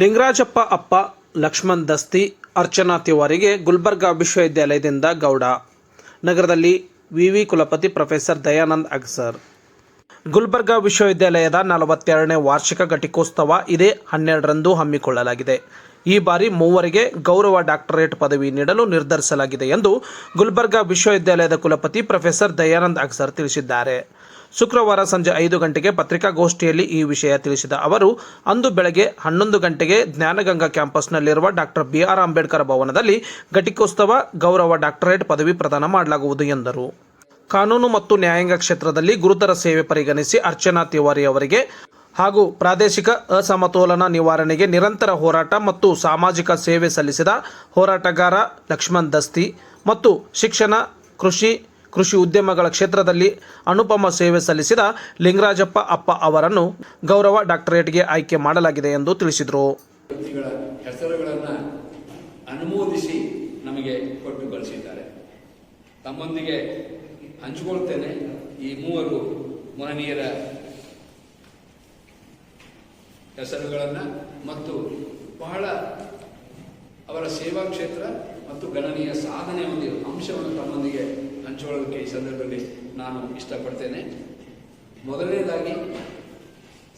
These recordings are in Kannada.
ಲಿಂಗರಾಜಪ್ಪ ಅಪ್ಪ, ಲಕ್ಷ್ಮಣ್ ದಸ್ತಿ, ಅರ್ಚನಾ ತಿವಾರಿಗೆ ಗುಲ್ಬರ್ಗಾ ವಿಶ್ವವಿದ್ಯಾಲಯದಿಂದ ಗೌಡ. ನಗರದಲ್ಲಿ ವಿವಿ ಕುಲಪತಿ ಪ್ರೊಫೆಸರ್ ದಯಾನಂದ್ ಅಗ್ಸರ್. ಗುಲ್ಬರ್ಗಾ ವಿಶ್ವವಿದ್ಯಾಲಯದ ನಲವತ್ತೆರಡನೇ ವಾರ್ಷಿಕ ಘಟಿಕೋತ್ಸವ ಇದೇ ಹನ್ನೆರಡರಂದು ಹಮ್ಮಿಕೊಳ್ಳಲಾಗಿದೆ. ಈ ಬಾರಿ ಮೂವರಿಗೆ ಗೌರವ ಡಾಕ್ಟರೇಟ್ ಪದವಿ ನೀಡಲು ನಿರ್ಧರಿಸಲಾಗಿದೆ ಎಂದು ಗುಲ್ಬರ್ಗಾ ವಿಶ್ವವಿದ್ಯಾಲಯದ ಕುಲಪತಿ ಪ್ರೊಫೆಸರ್ ದಯಾನಂದ್ ಅಗ್ಸರ್ ತಿಳಿಸಿದ್ದಾರೆ. ಶುಕ್ರವಾರ ಸಂಜೆ ಐದು ಗಂಟೆಗೆ ಪತ್ರಿಕಾಗೋಷ್ಠಿಯಲ್ಲಿ ಈ ವಿಷಯ ತಿಳಿಸಿದ ಅವರು, ಅಂದು ಬೆಳಗ್ಗೆ ಹನ್ನೊಂದು ಗಂಟೆಗೆ ಜ್ಞಾನಗಂಗಾ ಕ್ಯಾಂಪಸ್ನಲ್ಲಿರುವ ಡಾಕ್ಟರ್ ಬಿ ಆರ್ ಅಂಬೇಡ್ಕರ್ ಭವನದಲ್ಲಿ ಘಟಿಕೋತ್ಸವ ಗೌರವ ಡಾಕ್ಟರೇಟ್ ಪದವಿ ಪ್ರದಾನ ಮಾಡಲಾಗುವುದು ಎಂದರು. ಕಾನೂನು ಮತ್ತು ನ್ಯಾಯಾಂಗ ಕ್ಷೇತ್ರದಲ್ಲಿ ಗುರುತರ ಸೇವೆ ಪರಿಗಣಿಸಿ ಅರ್ಚನಾ ತಿವಾರಿ ಅವರಿಗೆ ಹಾಗೂ ಪ್ರಾದೇಶಿಕ ಅಸಮತೋಲನ ನಿವಾರಣೆಗೆ ನಿರಂತರ ಹೋರಾಟ ಮತ್ತು ಸಾಮಾಜಿಕ ಸೇವೆ ಸಲ್ಲಿಸಿದ ಹೋರಾಟಗಾರ ಲಕ್ಷ್ಮಣ್ ದಸ್ತಿ ಮತ್ತು ಶಿಕ್ಷಣ, ಕೃಷಿ ಕೃಷಿ ಉದ್ಯಮಗಳ ಕ್ಷೇತ್ರದಲ್ಲಿ ಅನುಪಮ ಸೇವೆ ಸಲ್ಲಿಸಿದ ಲಿಂಗರಾಜಪ್ಪ ಅಪ್ಪ ಅವರನ್ನು ಗೌರವ ಡಾಕ್ಟರೇಟ್ಗೆ ಆಯ್ಕೆ ಮಾಡಲಾಗಿದೆ ಎಂದು ತಿಳಿಸಿದರು. ಹೆಸರುಗಳನ್ನು ಅನುಮೋದಿಸಿ ನಮಗೆ ಕೊಟ್ಟು ಕಳಿಸಿದ್ದಾರೆ. ತಮ್ಮೊಂದಿಗೆ ಹಂಚಿಕೊಳ್ತೇನೆ ಈ ಮೂವರು ಮಹನೀಯರ ಹೆಸರುಗಳನ್ನು ಮತ್ತು ಬಹಳ ಅವರ ಸೇವಾ ಕ್ಷೇತ್ರ ಮತ್ತು ಗಣನೀಯ ಸಾಧನೆ ಹೊಂದಿರುವ ಅಂಶವನ್ನು ತಮ್ಮೊಂದಿಗೆ ಹಂಚಿಕೊಳ್ಳೋದಕ್ಕೆ ಈ ಸಂದರ್ಭದಲ್ಲಿ ನಾನು ಇಷ್ಟಪಡ್ತೇನೆ. ಮೊದಲನೇದಾಗಿ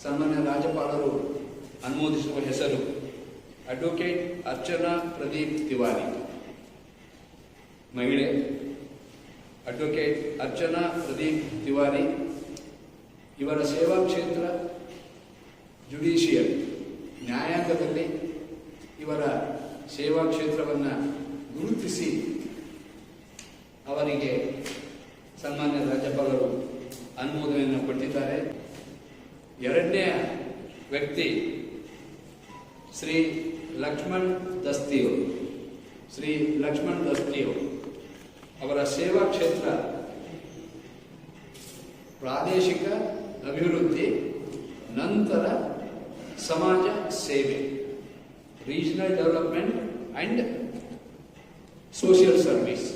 ಸನ್ಮಾನ್ಯ ರಾಜ್ಯಪಾಲರು ಅನುಮೋದಿಸುವ ಹೆಸರು ಅಡ್ವೊಕೇಟ್ ಅರ್ಚನಾ ಪ್ರದೀಪ್ ತಿವಾರಿ. ಮಹಿಳೆ, ಅಡ್ವೊಕೇಟ್ ಅರ್ಚನಾ ಪ್ರದೀಪ್ ತಿವಾರಿ ಇವರ ಸೇವಾ ಕ್ಷೇತ್ರ ಜುಡಿಷಿಯಲ್ ನ್ಯಾಯಾಂಗದಲ್ಲಿ ಇವರ ಸೇವಾ ಕ್ಷೇತ್ರವನ್ನು ಗುರುತಿಸಿ ಅವರಿಗೆ ಸನ್ಮಾನ್ಯ ರಾಜ್ಯಪಾಲರು ಅನುಮೋದನೆಯನ್ನು ಕೊಟ್ಟಿದ್ದಾರೆ. ಎರಡನೇ ವ್ಯಕ್ತಿ ಶ್ರೀ ಲಕ್ಷ್ಮಣ್ ದಸ್ತಿಯವರು ಶ್ರೀ ಲಕ್ಷ್ಮಣ್ ದಸ್ತಿಯವರು ಅವರ ಸೇವಾ ಕ್ಷೇತ್ರ ಪ್ರಾದೇಶಿಕ ಅಭಿವೃದ್ಧಿ, ನಂತರ ಸಮಾಜ ಸೇವೆ regional development and social service